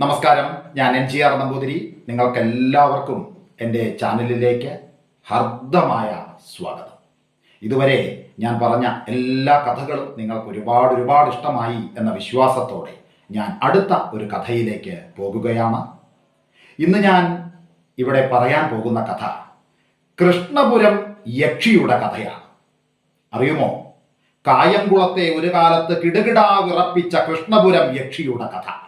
നമസ്കാരം. ഞാൻ N G R Namboothiri നിങ്ങൾക്ക് എല്ലാവർക്കും എന്റെ ചാനലിലേക്ക് ഹർദ്ദമായ സ്വാഗതം. ഇതുവരെ ഞാൻ പറഞ്ഞ എല്ലാ കഥകളും നിങ്ങൾക്ക് ഒരുപാട് ഒരുപാട് ഇഷ്ടമായി എന്ന വിശ്വാസത്തോടെ ഞാൻ അടുത്ത ഒരു കഥയിലേക്ക് പോകുകയാണ്. ഇന്ന് ഞാൻ ഇവിടെ പറയാൻ പോകുന്ന കഥ കൃഷ്ണപുരം യക്ഷിയുടെ കഥയാണ്. അറിയുമോ? കായംകുളത്തെ ഒരു കാലത്ത് കിടുകിടാ വിറപ്പിച്ച കൃഷ്ണപുരം യക്ഷിയുടെ കഥ.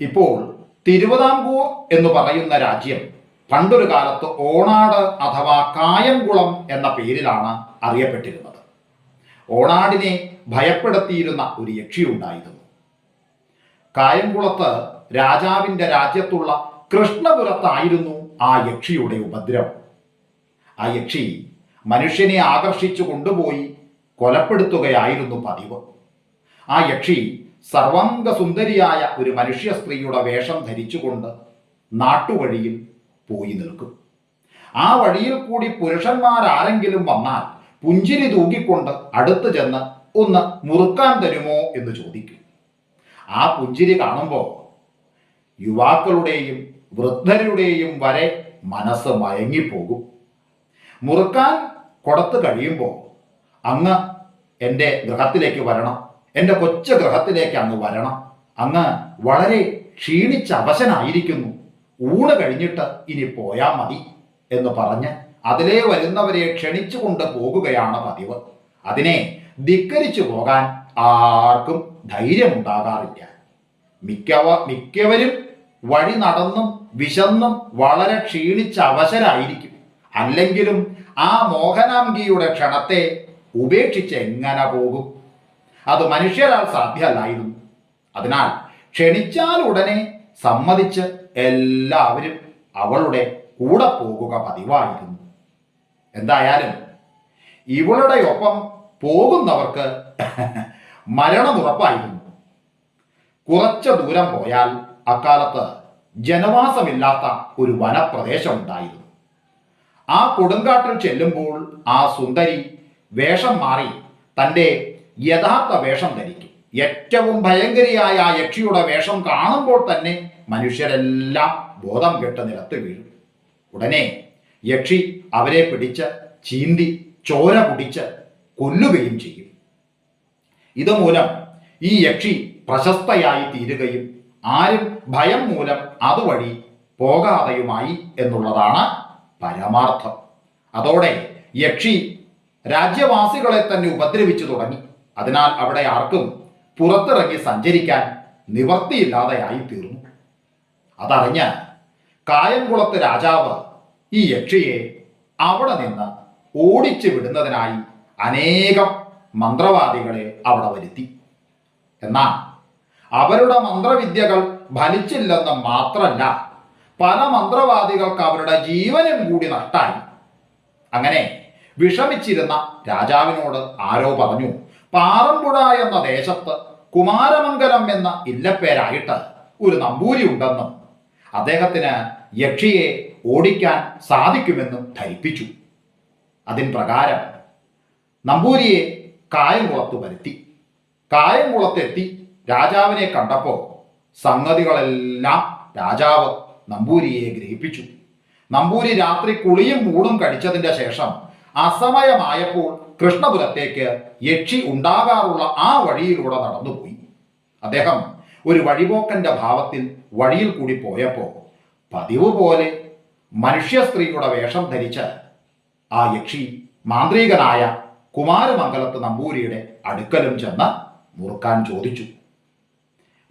ഇപ്പോൾ തിരുവിതാംകൂർ എന്ന് പറയുന്ന രാജ്യം പണ്ടൊരു കാലത്ത് ഓണാട് അഥവാ കായംകുളം എന്ന പേരിലാണ് അറിയപ്പെട്ടിരുന്നത്. ഓണാടിനെ ഭയപ്പെടുത്തിയിരുന്ന ഒരു യക്ഷി ഉണ്ടായിരുന്നു. കായംകുളത്ത് രാജാവിന്റെ രാജ്യത്തുള്ള കൃഷ്ണപുരത്തായിരുന്നു ആ യക്ഷിയുടെ ഉപദ്രവം. ആ യക്ഷി മനുഷ്യനെ ആകർഷിച്ചു കൊണ്ടുപോയി കൊലപ്പെടുത്തുകയായിരുന്നു പതിവ്. ആ യക്ഷി സർവാംഗ സുന്ദരിയായ ഒരു മനുഷ്യ സ്ത്രീയുടെ വേഷം ധരിച്ചുകൊണ്ട് നാട്ടുവഴിയിൽ പോയി നിൽക്കും. ആ വഴിയിൽ കൂടി പുരുഷന്മാരാരെങ്കിലും വന്നാൽ പുഞ്ചിരി തൂക്കിക്കൊണ്ട് അടുത്ത് ചെന്ന് ഒന്ന് മുറുക്കാൻ തരുമോ എന്ന് ചോദിക്കും. ആ പുഞ്ചിരി കാണുമ്പോൾ യുവാക്കളുടെയും വൃദ്ധരുടെയും വരെ മനസ്സ് മയങ്ങിപ്പോകും. മുറുക്കാൻ കൊടുത്തു കഴിയുമ്പോൾ അങ്ങ് എന്റെ ഗൃഹത്തിലേക്ക് വരണം. എന്റെ കൊച്ചു ഗ്രഹത്തിലേക്ക് അങ്ങ് വരണം. അങ്ങ് വളരെ ക്ഷീണിച്ച അവശനായിരിക്കുന്നു. ഊണ് കഴിഞ്ഞിട്ട് ഇനി പോയാൽ മതി എന്ന് പറഞ്ഞ് അതിലേ വരുന്നവരെ ക്ഷണിച്ചുകൊണ്ട് പോകുകയാണ് പതിവ്. അതിനെ ധിക്കരിച്ചു പോകാൻ ആർക്കും ധൈര്യമുണ്ടാകാറില്ല. മിക്കവ മിക്കവരും വഴി നടന്നും വിശന്നും വളരെ ക്ഷീണിച്ച അവശരായിരിക്കും. അല്ലെങ്കിലും ആ മോഹനാംഗിയുടെ ക്ഷണത്തെ ഉപേക്ഷിച്ച് എങ്ങനെ പോകും? അത് മനുഷ്യരാൽ സാധ്യമല്ലായിരുന്നു. അതിനാൽ ക്ഷണിച്ചാൽ ഉടനെ സമ്മതിച്ച് എല്ലാവരും അവളുടെ കൂടെ പോകുക പതിവായിരുന്നു. എന്തായാലും ഇവളുടെ ഒപ്പം പോകുന്നവർക്ക് മരണമുറപ്പായിരുന്നു കുറച്ച് ദൂരം പോയാൽ അക്കാലത്ത് ജനവാസമില്ലാത്ത ഒരു വനപ്രദേശം ഉണ്ടായിരുന്നു. ആ കൊടുങ്കാട്ടിൽ ചെല്ലുമ്പോൾ ആ സുന്ദരി വേഷം മാറി തന്റെ യഥാർത്ഥ വേഷം ധരിക്കും. ഏറ്റവും ഭയങ്കരിയായ ആ യക്ഷിയുടെ വേഷം കാണുമ്പോൾ തന്നെ മനുഷ്യരെല്ലാം ബോധം കെട്ട നിലത്ത് വീഴും. ഉടനെ യക്ഷി അവരെ പിടിച്ച് ചീന്തി ചോര പിടിച്ച് കൊല്ലുകയും ചെയ്യും. ഇതുമൂലം ഈ യക്ഷി പ്രശസ്തയായി തീരുകയും ആരും ഭയം മൂലം അതുവഴി പോകാതെയുമായി എന്നുള്ളതാണ് പരമാർത്ഥം. അതോടെ യക്ഷി രാജ്യവാസികളെ തന്നെ ഉപദ്രവിച്ചു തുടങ്ങി. അതിനാൽ അവിടെ ആർക്കും പുറത്തിറങ്ങി സഞ്ചരിക്കാൻ നിവർത്തിയില്ലാതെയായി തീർന്നു അതറിഞ്ഞ കായംകുളത്ത് രാജാവ് ഈ യക്ഷിയെ അവിടെ നിന്ന് ഓടിച്ചു വിടുന്നതിനായി അനേകം മന്ത്രവാദികളെ അവിടെ വരുത്തി. എന്നാൽ അവരുടെ മന്ത്രവിദ്യകൾ ഫലിച്ചില്ലെന്ന് മാത്രമല്ല പല മന്ത്രവാദികൾക്ക് അവരുടെ ജീവനും കൂടി നഷ്ടായി. അങ്ങനെ വിഷമിച്ചിരുന്ന രാജാവിനോട് ആരോ പറഞ്ഞു പാറമ്പുഴ എന്ന ദേശത്ത് കുമാരമംഗലം എന്ന ഇല്ലപ്പേരായിട്ട് ഒരു നമ്പൂരി ഉണ്ടെന്നും അദ്ദേഹത്തിന് യക്ഷിയെ ഓടിക്കാൻ സാധിക്കുമെന്നും ധരിപ്പിച്ചു. അതിൻ പ്രകാരം നമ്പൂരിയെ കായംകുളത്ത് വരുത്തി. കായംകുളത്തെത്തി രാജാവിനെ കണ്ടപ്പോൾ സംഗതികളെല്ലാം രാജാവ് നമ്പൂരിയെ ഗ്രഹിപ്പിച്ചു. നമ്പൂരി രാത്രി കുളിയും മൂടും കടിച്ചതിന്റെ ശേഷം അസമയമായപ്പോൾ കൃഷ്ണപുരത്തേക്ക് യക്ഷി ഉണ്ടാകാറുള്ള ആ വഴിയിലൂടെ നടന്നുപോയി. അദ്ദേഹം ഒരു വഴിപോക്കന്റെ ഭാവത്തിൽ വഴിയിൽ കൂടി പോയപ്പോൾ പതിവ് പോലെ മനുഷ്യ സ്ത്രീയുടെ വേഷം ധരിച്ച ആ യക്ഷി മാന്ത്രികനായ കുമാരമംഗലത്ത് നമ്പൂരിയുടെ അടുക്കലും ചെന്ന് മുറുക്കാൻ ചോദിച്ചു.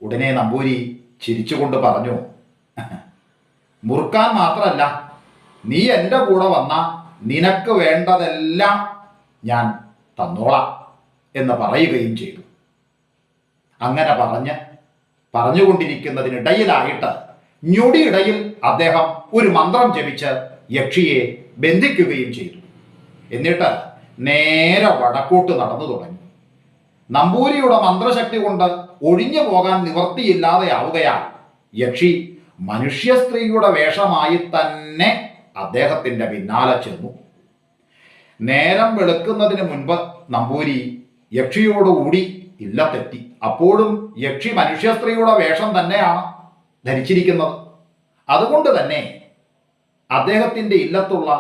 ഉടനെ നമ്പൂരി ചിരിച്ചുകൊണ്ട് പറഞ്ഞു മുറുക്കാൻ മാത്രമല്ല നീ എന്റെ കൂടെ വന്ന നിനക്ക് വേണ്ടതെല്ലാം ഞാൻ തന്നോളാം എന്ന് പറയുകയും ചെയ്തു. അങ്ങനെ പറഞ്ഞ് പറഞ്ഞുകൊണ്ടിരിക്കുന്നതിനിടയിലായിട്ട് ഞൊടിയിടയിൽ അദ്ദേഹം ഒരു മന്ത്രം ജപിച്ച് യക്ഷിയെ ബന്ധിക്കുകയും ചെയ്തു. എന്നിട്ട് നേരെ വടക്കോട്ട് നടന്നു തുടങ്ങി. നമ്പൂരിയുടെ മന്ത്രശക്തി കൊണ്ട് ഒഴിഞ്ഞു പോകാൻ നിവർത്തിയില്ലാതെയാവുകയാൽ യക്ഷി മനുഷ്യ സ്ത്രീയുടെ വേഷമായി തന്നെ അദ്ദേഹത്തിന്റെ പിന്നാലെ ചെന്നു. നേരം വെളുക്കുന്നതിന് മുൻപ് നമ്പൂരി യക്ഷിയോടുകൂടി ഇല്ല തെറ്റി. അപ്പോഴും യക്ഷി മനുഷ്യ സ്ത്രീയുടെ വേഷം തന്നെയാണ് ധരിച്ചിരിക്കുന്നത്. അതുകൊണ്ട് തന്നെ അദ്ദേഹത്തിന്റെ ഇല്ലത്തുള്ള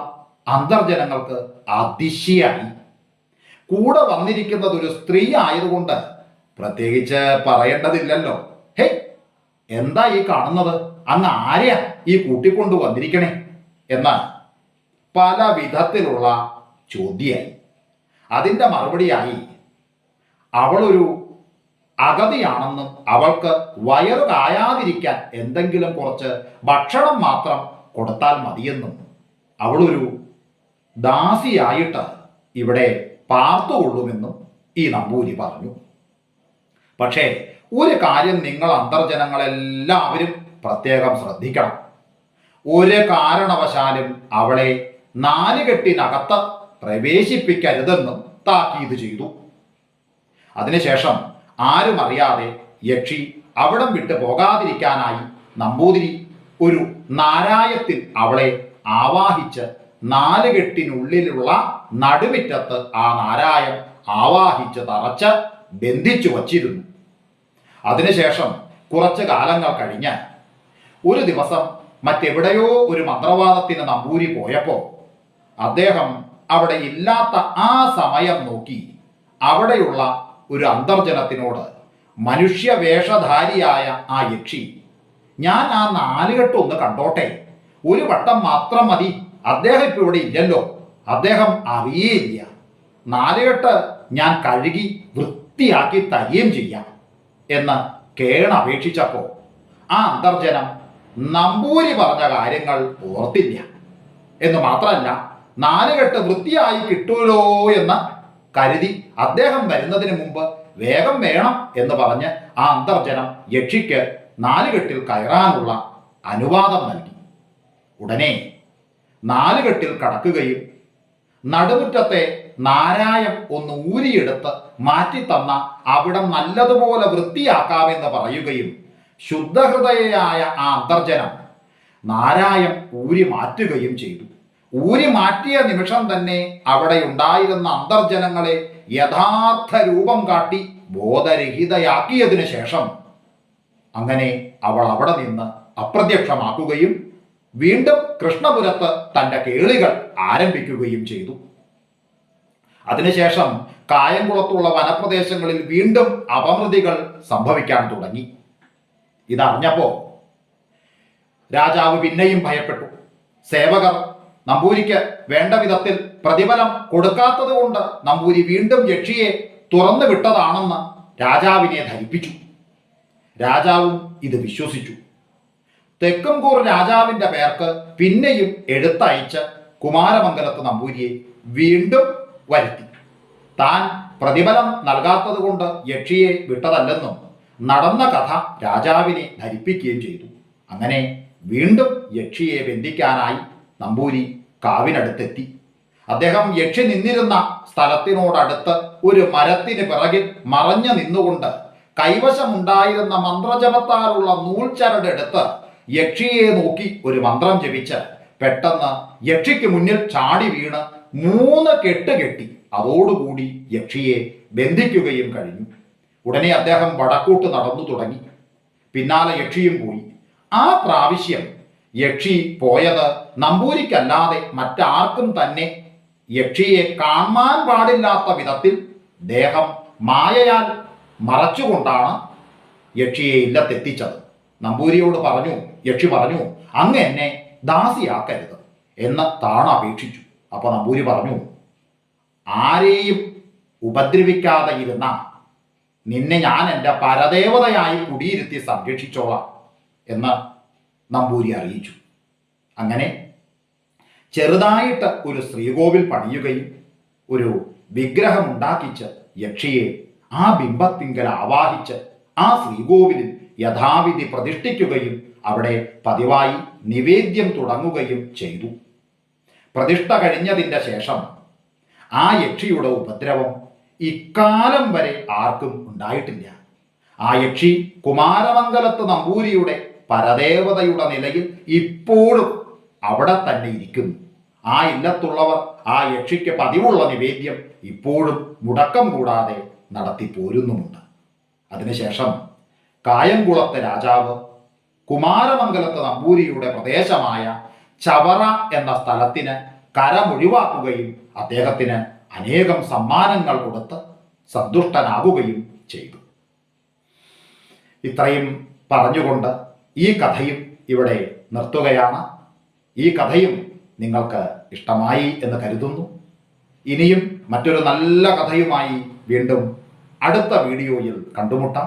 അന്തർജനങ്ങൾക്ക് അതിശയായി. കൂടെ വന്നിരിക്കുന്നത് ഒരു സ്ത്രീ ആയതുകൊണ്ട് പ്രത്യേകിച്ച് പറയേണ്ടതില്ലല്ലോ. ഹേ എന്താ ഈ കാണുന്നത്? അന്ന് ആരെയാ ഈ കൂട്ടിക്കൊണ്ട് വന്നിരിക്കണേ? എന്ന് പല വിധത്തിലുള്ള ചോദ്യായി അതിന്റെ മറുപടിയായി അവളൊരു അഗതിയാണെന്നും അവൾക്ക് വയറ് കായാതിരിക്കാൻ എന്തെങ്കിലും കുറച്ച് ഭക്ഷണം മാത്രം കൊടുത്താൽ മതിയെന്നും അവളൊരു ദാസിയായിട്ട് ഇവിടെ പാർത്തുകൊള്ളുമെന്നും ഈ നമ്പൂരി പറഞ്ഞു. പക്ഷേ ഒരു കാര്യം നിങ്ങൾ അന്തർജനങ്ങളെല്ലാവരും പ്രത്യേകം ശ്രദ്ധിക്കണം. ഒരു കാരണവശാലും അവളെ നാലുകെട്ടിനകത്ത് പ്രവേശിപ്പിക്കരുതെന്നും താക്കീത് ചെയ്തു. അതിനുശേഷം ആരും അറിയാതെ യക്ഷി അവിടം വിട്ട് പോകാതിരിക്കാനായി നമ്പൂതിരി ഒരു നാരായത്തിൽ അവളെ ആവാഹിച്ച് നാലുകെട്ടിനുള്ളിലുള്ള നടുമിറ്റത്ത് ആ നാരായം ആവാഹിച്ച് തറച്ച് ബന്ധിച്ചു വച്ചിരുന്നു. അതിനുശേഷം കുറച്ച് കാലങ്ങൾ കഴിഞ്ഞ് ഒരു ദിവസം മറ്റെവിടെയോ ഒരു മന്ത്രവാദത്തിന് നമ്പൂരി പോയപ്പോൾ അദ്ദേഹം അവിടെ ഇല്ലാത്ത ആ സമയം നോക്കി അവിടെയുള്ള ഒരു അന്തർജനത്തിനോട് മനുഷ്യവേഷധാരിയായ ആ യക്ഷി ഞാൻ ആ നാലുകെട്ട് ഒന്ന് കണ്ടോട്ടെ ഒരു വട്ടം മാത്രം മതി അദ്ദേഹം ഇപ്പൊ ഇവിടെ ഇല്ലല്ലോ അദ്ദേഹം അറിയേയില്ല. നാലുകെട്ട് ഞാൻ കഴുകി വൃത്തിയാക്കി തരികയും ചെയ്യാം എന്ന് കേണപേക്ഷിച്ചപ്പോൾ ആ അന്തർജനം നമ്പൂരി പറഞ്ഞ കാര്യങ്ങൾ ഓർത്തില്ല. എന്ന് മാത്രമല്ല നാലുകെട്ട് വൃത്തിയായി കിട്ടൂലോ എന്ന് കരുതി അദ്ദേഹം വരുന്നതിന് മുമ്പ് വേഗം വേണം എന്ന് പറഞ്ഞ് ആ അന്തർജനം യക്ഷിക്ക് നാലുകെട്ടിൽ കയറാനുള്ള അനുവാദം നൽകി. ഉടനെ നാലുകെട്ടിൽ കടക്കുകയും നടുമുറ്റത്തെ നാരായം ഒന്ന് ഊരിയെടുത്ത് മാറ്റിത്തന്ന അവിടം നല്ലതുപോലെ വൃത്തിയാക്കാമെന്ന് പറയുകയും ശുദ്ധഹൃദയയായ ആ അന്തർജനം നാരായം ഊരി മാറ്റുകയും ചെയ്തു. ഊരി മാറ്റിയ നിമിഷം തന്നെ അവിടെ ഉണ്ടായിരുന്ന അന്തർജനങ്ങളെ യഥാർത്ഥ രൂപം കാട്ടി ബോധരഹിതയാക്കിയതിനു ശേഷം അങ്ങനെ അവൾ അവിടെ നിന്ന് അപ്രത്യക്ഷമാക്കുകയും വീണ്ടും കൃഷ്ണപുരത്ത് തന്റെ കേളികൾ ആരംഭിക്കുകയും ചെയ്തു. അതിനുശേഷം കായംകുളത്തുള്ള വനപ്രദേശങ്ങളിൽ വീണ്ടും അപമൃതികൾ സംഭവിക്കാൻ തുടങ്ങി. ഇതറിഞ്ഞപ്പോ രാജാവ് പിന്നെയും ഭയപ്പെട്ടു. സേവകർ നമ്പൂരിക്ക് വേണ്ട വിധത്തിൽ പ്രതിഫലം കൊടുക്കാത്തത് കൊണ്ട് നമ്പൂരി വീണ്ടും യക്ഷിയെ തുറന്നു വിട്ടതാണെന്ന് രാജാവിനെ ധരിപ്പിച്ചു. രാജാവും ഇത് വിശ്വസിച്ചു. തെക്കുംകൂർ രാജാവിന്റെ പേർക്ക് പിന്നെയും എടുത്തയച്ച് കുമാരമംഗലത്ത് നമ്പൂരിയെ വീണ്ടും വരുത്തി. താൻ പ്രതിഫലം നൽകാത്തത് കൊണ്ട് യക്ഷിയെ വിട്ടതല്ലെന്നും നടന്ന കഥ രാജാവിനെ ധരിപ്പിക്കുകയും ചെയ്തു. അങ്ങനെ വീണ്ടും യക്ഷിയെ ബന്ധിക്കാനായി നമ്പൂരി കാവിനടുത്തെത്തി. അദ്ദേഹം യക്ഷി നിന്നിരുന്ന സ്ഥലത്തിനോടടുത്ത് ഒരു മരത്തിന് പിറകിൽ മറഞ്ഞു നിന്നുകൊണ്ട് കൈവശമുണ്ടായിരുന്ന മന്ത്രജപത്താലുള്ള നൂൽച്ചരടെടുത്ത് യക്ഷിയെ നോക്കി ഒരു മന്ത്രം ജപിച്ച് പെട്ടെന്ന് യക്ഷിക്ക് മുന്നിൽ ചാടി വീണ് മൂന്ന് കെട്ട് കെട്ടി. അതോടുകൂടി യക്ഷിയെ ബന്ധിക്കുകയും കഴിഞ്ഞു. ഉടനെ അദ്ദേഹം വടക്കോട്ട് നടന്നു തുടങ്ങി. പിന്നാലെ യക്ഷിയും പോയി. ആ പ്രാവശ്യം യക്ഷി പോയത് നമ്പൂരിക്കല്ലാതെ മറ്റാർക്കും തന്നെ യക്ഷിയെ കാണാൻ പാടില്ലാത്ത വിധത്തിൽ ദേഹം മായയാൽ മറച്ചുകൊണ്ടാണ് യക്ഷിയെ ഇല്ലത്തെത്തിച്ചത്. നമ്പൂരിയോട് പറഞ്ഞു യക്ഷി പറഞ്ഞു അങ്ങ് എന്നെ ദാസിയാക്കരുത് എന്ന് താണ അപേക്ഷിച്ചു. അപ്പൊ നമ്പൂരി പറഞ്ഞു ആരെയും ഉപദ്രവിക്കാതെ ഇരുന്ന നിന്നെ ഞാൻ എന്റെ പരദേവതയായി കുടിയിരുത്തി സംരക്ഷിച്ചോളാം എന്ന് നമ്പൂരി അറിയിച്ചു. അങ്ങനെ ചെറുതായിട്ട് ഒരു ശ്രീകോവിൽ പണിയുകയും ഒരു വിഗ്രഹം ഉണ്ടാക്കിച്ച് യക്ഷിയെ ആ ബിംബത്തിങ്കൽ ആവാഹിച്ച് ആ ശ്രീകോവിലിൽ യഥാവിധി പ്രതിഷ്ഠിക്കുകയും അവിടെ പതിവായി നിവേദ്യം തുടങ്ങുകയും ചെയ്തു. പ്രതിഷ്ഠ കഴിഞ്ഞതിന്റെ ശേഷം ആ യക്ഷിയുടെ ഉപദ്രവം ഇക്കാലം വരെ ആർക്കും ഉണ്ടായിട്ടില്ല. ആ യക്ഷി കുമാരമംഗലത്ത് നമ്പൂരിയുടെ പരദേവതയുടെ നിലയിൽ ഇപ്പോഴും അവിടെ തന്നെ ഇരിക്കുന്നു. ആ ഇല്ലത്തുള്ളവർ ആ യക്ഷിക്ക് പതിവുള്ള നിവേദ്യം ഇപ്പോഴും മുടക്കം കൂടാതെ നടത്തി പോരുന്നുമുണ്ട്. അതിനുശേഷം കായംകുളത്തെ രാജാവ് കുമാരമംഗലത്ത് നമ്പൂരിയുടെ പ്രദേശമായ ചവറ എന്ന സ്ഥലത്തിന് കരമൊഴിവാക്കുകയും അദ്ദേഹത്തിന് അനേകം സമ്മാനങ്ങൾ കൊടുത്ത് സന്തുഷ്ടനാകുകയും ചെയ്തു. ഇത്രയും പറഞ്ഞുകൊണ്ട് ഈ കഥയും ഇവിടെ നിർത്തുകയാണ്. ഈ കഥയും നിങ്ങൾക്ക് ഇഷ്ടമായി എന്ന് കരുതുന്നു. ഇനിയും മറ്റൊരു നല്ല കഥയുമായി വീണ്ടും അടുത്ത വീഡിയോയിൽ കണ്ടുമുട്ടാം.